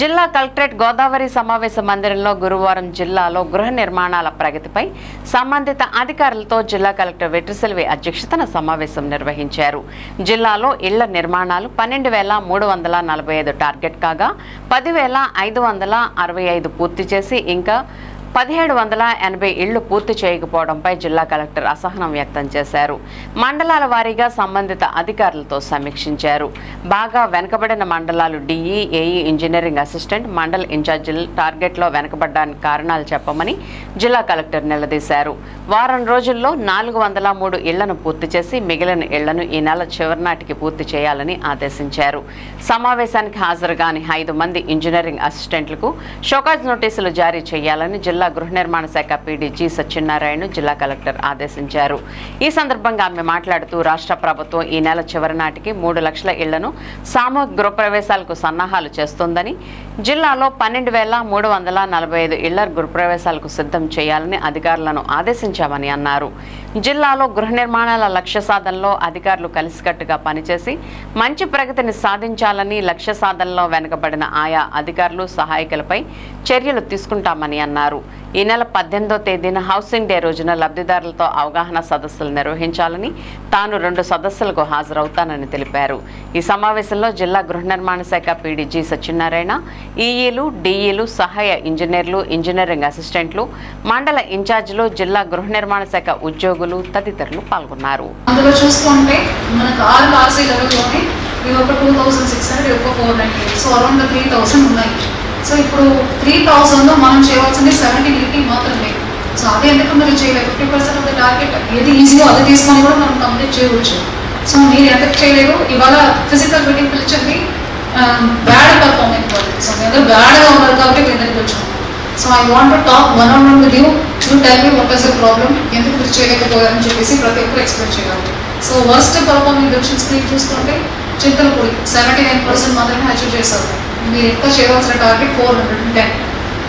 జిల్లా కలెక్టరేట్ గోదావరి సమావేశ మందిరంలో గురువారం జిల్లాలో గృహ నిర్మాణాల ప్రగతిపై సంబంధిత అధికారులతో జిల్లా కలెక్టర్ వెట్రిసెల్వి అధ్యక్షతన సమావేశం నిర్వహించారు. జిల్లాలో ఇళ్ళ నిర్మాణాలు పన్నెండు వేల మూడు వందల నలభై ఐదు టార్గెట్ కాగా పదివేల ఐదు వందల అరవై ఐదు పూర్తి చేసి ఇంకా పదిహేడు వందల ఎనభై ఇళ్ళు పూర్తి చేయకపోవడంపై జిల్లా కలెక్టర్ అసహనం వ్యక్తం చేశారు. మండలాల వారీగా సంబంధిత అధికారులతో సమీక్షించారు. బాగా వెనుకబడిన మండలాలు DE AE engineering assistant Mandal ఇన్ఛార్జీలు టార్గెట్లో వెనుకబడ్డానికి కారణాలు చెప్పమని జిల్లా కలెక్టర్ నిలదీశారు. వారం రోజుల్లో నాలుగు వందల మూడు ఇళ్ళను పూర్తి చేసి మిగిలిన ఇళ్ళను ఈ నెల చివరి నాటికి పూర్తి చేయాలని ఆదేశించారు. సమావేశానికి హాజరుగాని ఐదు మంది ఇంజనీరింగ్ అసిస్టెంట్లకు షోకాజ్ నోటీసులు జారీ చేయాలని జిల్లా గృహ నిర్మాణ శాఖ పీడీజీ సత్యనారాయణ జిల్లా కలెక్టర్ ఆదేశించారు. ఈ సందర్భంగా ఆమె మాట్లాడుతూ రాష్ట్ర ప్రభుత్వం ఈ నెల చివరి నాటికి మూడు లక్షల ఇళ్ళను సామూహిక గృహప్రవేశాలకు సన్నాహాలు చేస్తోందని జిల్లాలో పన్నెండు వేల మూడు వందల నలభై ఐదు ఇళ్ళ గృహప్రవేశాలకు సిద్ధం చేయాలని అధికారులను ఆదేశించామని అన్నారు. జిల్లాలో గృహ నిర్మాణాల లక్ష్య సాధనలో అధికారులు కలిసికట్టుగా పనిచేసి మంచి ప్రగతిని సాధించాలని లక్ష్య సాధనలో వెనుకబడిన ఆయా అధికారులు సహాయకులపై చర్యలు తీసుకుంటామని అన్నారు. ఈ నెల పద్దెనిమిదో తేదీన హౌసింగ్ డే రోజున లబ్ధిదారులతో అవగాహన సదస్సులు నిర్వహించాలని తాను రెండు సదస్సులకు హాజరవుతానని తెలిపారు. ఈ సమావేశంలో జిల్లా గృహ నిర్మాణ శాఖ పీడీజీ సత్యనారాయణ ఈఈలు డిఈలు సహాయ ఇంజనీర్లు ఇంజనీరింగ్ అసిస్టెంట్లు మండల ఇన్ఛార్జీలు జిల్లా గృహ నిర్మాణ శాఖ ఉద్యోగులు తదితరులు పాల్గొన్నారు. అందులో చూసుకుంటే మనకు ఆరు ఇవి ఒక టూ థౌసండ్ సిక్స్ హండ్రెడ్ ఒక four so around three thousand ఉన్నాయి. సో ఇప్పుడు త్రీ థౌసండ్లో మనం చేయవలసింది సెవెంటీన్ ఎయిటీ మాత్రమే. సో అదే ఎందుకు మీరు చేయలేదు? Fifty percent of the target ఏది ఈజీగా అది తీసుకొని కూడా మనం కంప్లీట్ చేయవచ్చు. సో మీరు ఎందుకు చేయలేదు? ఇవాళ ఫిజికల్ మీటింగ్ పిలిచింది బ్యాడ్ పర్ఫార్మెన్స్ వాళ్ళు సో మీ అందరూ బ్యాడ్గా ఉన్నారు కాబట్టి మీ దగ్గరికి వచ్చాము so I want to talk one on one with you you tell me what is the problem ఎందుకు మీరు చేయలేకపోయారని చెప్పేసి ప్రతి ఒక్కరు ఎక్స్ప్లెయిన్ చేయాలి. So worst performing division screen చూసుకుంటే చింతలపూడి సెవెంటీ నైన్ పర్సెంట్ మాత్రమే అచీవ్ చేశారు. మీరు ఇంకా చేయవలసిన target four hundred and ten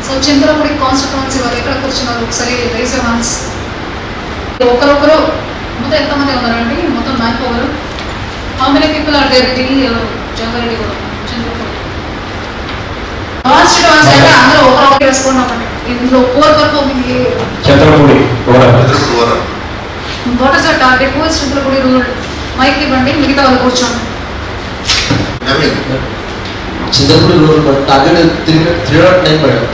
so Chintalapudi constituency వాళ్ళు ఎక్కడ కూర్చున్నారు? ఒకసారి రైస్ వన్స్ ఒకరొకరు మొత్తం ఎంతమంది ఉన్నారండి? మొత్తం man power how many people are there the Jangareddy కూడా చింతలపూడి కాన్స్టిట్యువెన్సీ అంటే అందరూ ఒకరొకరు వేసుకున్నామండి ఇందులో poor performing Chandrapudi what is the target Chintalapudi rural mic ఇవ్వండి. మిగతా వాళ్ళు కూర్చోండి. Chintapudi rural target three three nought nine madam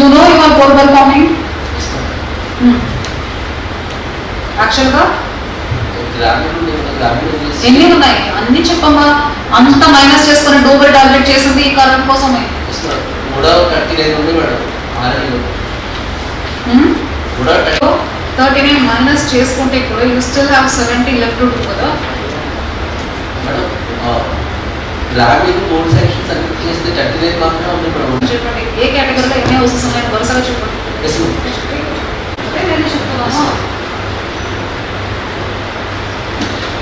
you know you are poor performing? యాక్చువల్గా ఎన్ని ఉన్నాయి? అన్ని చెప్పమ్మా. అంత మైనస్ చేసుకుని డోబల్ టార్గెట్ చేసింది ఈ కారణం కోసమే. కూడా నైన్ ఉంది మేడం. కూడా థర్టీ నైన్ మైనస్ చేసుకుంటే కూడా you still have seventy left to కదా? మేడం గ్రామీణ మూడు సెక్షన్స్ అన్ని చేస్తే థర్టీ నైన్ మాత్రమే ఉంది మేడం చెప్పండి ఏ కేటగిరీలో ఎన్ని హౌసెస్ వరుసగా చెప్పండి.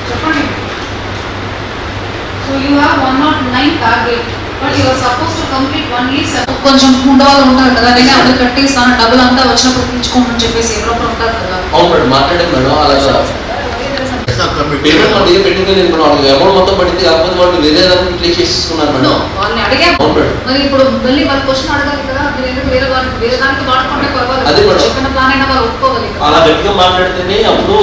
చెప్పండి. So you have one nought nine target కొంచెం ఉండవాళ్ళు ఉంటారు కదా నేను అందరు కట్టేస్తాను డబ్బులు అంతా వచ్చినప్పుడు తీసుకోమని చెప్పేసి ఎవరో ఒకరు ఉంటారు కదా. అవును మేడం మాట్లాడాను మేడం అలాగా పేమెంట్ మన దగ్గర పెట్టింది నేను వాళ్ళకి అమౌంట్ మొత్తం పడింది కాకపోతే వాళ్ళు వేరే దానికి క్లిక్ చేసుకున్నారు మేడం. వాళ్ళని అడిగా మరి ఇప్పుడు మళ్ళీ వాళ్ళ క్వశ్చన్ అడగాలి కదా మీరు ఎందుకు వేరే వారికి వేరే దానికి వాడుకుంటే అదే పర్వాలేదు మేడం. చెప్పిన ప్లాన్ అయినా వాళ్ళు ఒప్పుకోవాలి అలా గట్టిగా మాట్లాడితేనే అప్పుడు